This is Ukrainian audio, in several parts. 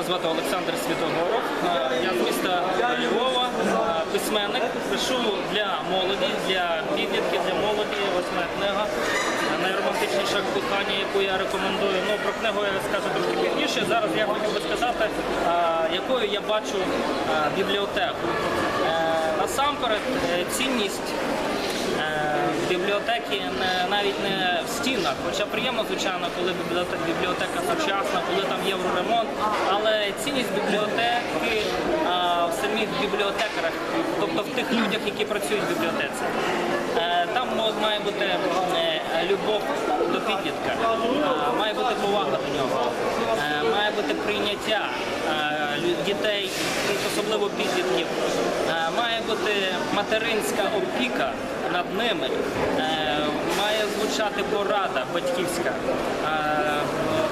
Мене звати Олександр Світогоров. Е, Я з міста Львова, е, письменник. Пишу для молоді, для підлітків, для молоді. Ось моя книга. Найромантичніше кохання, яку я рекомендую. Ну, про книгу я скажу трохи пізніше. Зараз я хотів би сказати, е, якою я бачу бібліотеку. Насамперед, цінність бібліотеки навіть не в стінах, хоча приємно, звичайно, коли бібліотека, сучасна, коли там євроремонт, але цінність бібліотеки в самих бібліотекарах, тобто в тих людях, які працюють в бібліотеці. Е, Там має бути е, любов до підлітка, має бути повага до нього, е, має бути прийняття дітей, особливо підлітків, має бути материнська опіка над ними, Е, має звучати порада батьківська, е,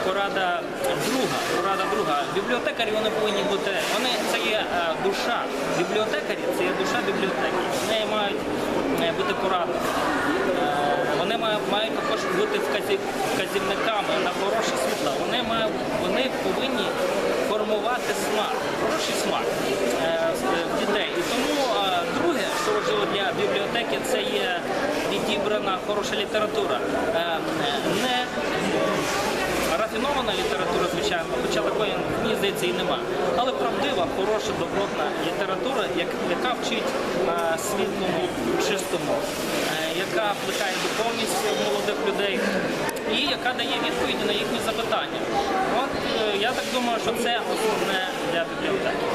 порада друга, порада друга. Бібліотекарі вони повинні бути, вони це є е, душа. Бібліотекарі це є душа бібліотеки. В неї мають бути поради. Е, Вони мають, також бути вказі- вказівниками на хороше світло. Вони мають, вони повинні формувати смак, хороший смак дітей. І тому е, друге, що важливо для бібліотеки, це є відібрана хороша література. Е, Не рафінована література, звичайно, хоча такої, мені здається, і нема. Але правдива, хороша, добротна література, яка вчить е, світлому, чистому, е, яка плекає духовність молодих людей і яка дає відповіді на їхні запитання. От я так думаю, що це основне для бібліотеки.